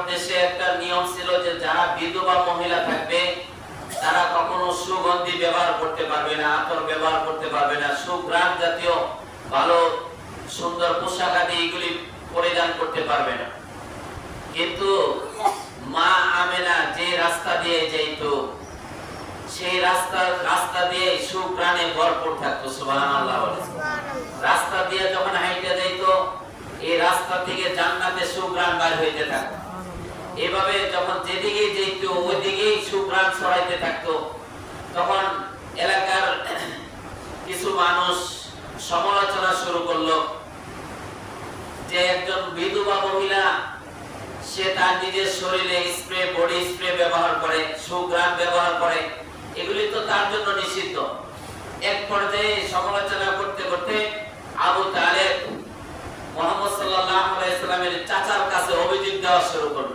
আরব দেশে একটা নিয়ম ছিল যে যারা বিধবা মহিলা থাকবে তারা কখনো সুগন্ধি ব্যবহার করতে পারবে না আতর ব্যবহার করতে পারবে না। সুগ্রাম জাতীয় ভালো সুন্দর পোশাক আদি এগুলি পরিধান করতে পারবে না। কিন্তু মা আমেনা যে রাস্তা দিয়ে যেত সেই রাস্তা রাস্তা দিয়ে সুপ্রাণে ভরপুর থাকতো বলে। রাস্তা দিয়ে যখন হাইটে যাইতো এই রাস্তা থেকে জান্নাতে সুপ্রাণ বার হইতে থাকতো। এভাবে যখন যেদিকে যেত ওইদিকেই সুপ্রাণ ছড়াইতে থাকতো। তখন এলাকার কিছু মানুষ সমালোচনা শুরু করল যে একজন বিধবা মহিলা, সে তার নিজের শরীরে স্প্রে, বডি স্প্রে ব্যবহার করে সুগ্রাম ব্যবহার করে। এগুলি তো তার জন্য নিষিদ্ধ। এক পর্যায়ে সমালোচনা করতে করতে আবু তালেব মোহাম্মদ সাল্লামের চাচার কাছে অভিযোগ দেওয়া শুরু করল।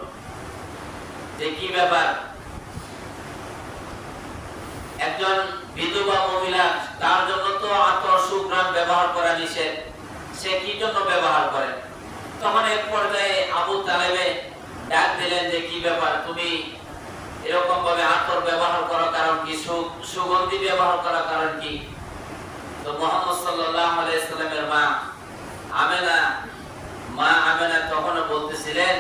যে কি ব্যাপার? একজন বিধবা মহিলা, তার জন্য তো আতর ব্যবহার করা নিষেধ। সে কি জন্য ব্যবহার করে? তখন এক পর্যায়ে আবু তালেবে ডাক দিলেন যে, কি ব্যাপার? তুমি এরকম ভাবে আতর ব্যবহার করার কারণ কি? সুগন্ধি ব্যবহার করার কারণ কি? তো মোহাম্মদ সাল্লাল্লাহু আলাইহি সাল্লামের মা আমেনা মা আমেনা তখন বলতেছিলেন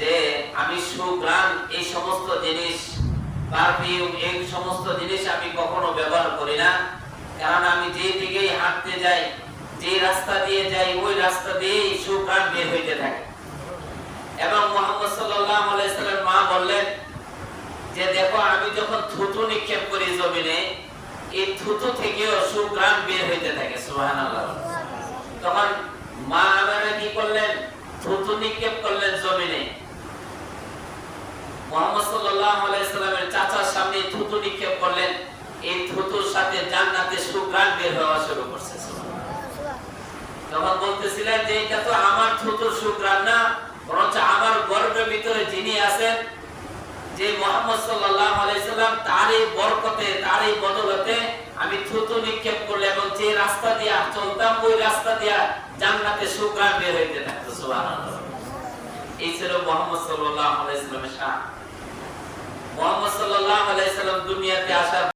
যে আমি সুগ্রাম এই সমস্ত জিনিস পারফিউম এই সমস্ত জিনিস আমি কখনো ব্যবহার করি না। কারণ আমি যে দিকেই হাঁটতে যাই, যে রাস্তা দিয়ে যাই, ওই রাস্তা দিয়েই সুগ্রাম বের হইতে থাকে। এবং মোহাম্মদ সাল্লাল্লাহু আলাইহি মা বললেন যে, দেখো, আমি যখন থুতু নিক্ষেপ করি জমিনে, এই থুতু থেকেও সুগ্রাম বের হইতে থাকে, সুবহানাল্লাহ। তখন মা আমারা কি করলেন? থুতু নিক্ষেপ করলেন জমিনে। মোহাম্মদ সাল্লাল্লাহু আলাইহি সাল্লামের চাচার সামনে থুতু নিক্ষেপ করলেন। এই থুতুর সাথে জান্নাতে বের হওয়া শুরু করছে তখন বলতেছিলেন যে, এটা তো আমার থুতুর না, বরঞ্চ আমার গর্বের ভিতরে যিনি আছেন, যে মোহাম্মদ সাল্লাল্লাহু আলাইহি সাল্লাম তারই বরকতে তারই বদলতে আমি থুতু নিক্ষেপ করলে এবং যে রাস্তা দিয়ে চলতাম, ওই রাস্তা দিয়ে জান্নাতে সুগ্রাণ বের হইতে থাকতো, সুবহানাল্লাহ। এই ছিল মোহাম্মদ সাল্লাহ আলাইহি সাল্লামের শান। মোহাম্মদ সাল্লাহ আলাইসাল্লাম দুনিয়াতে আসার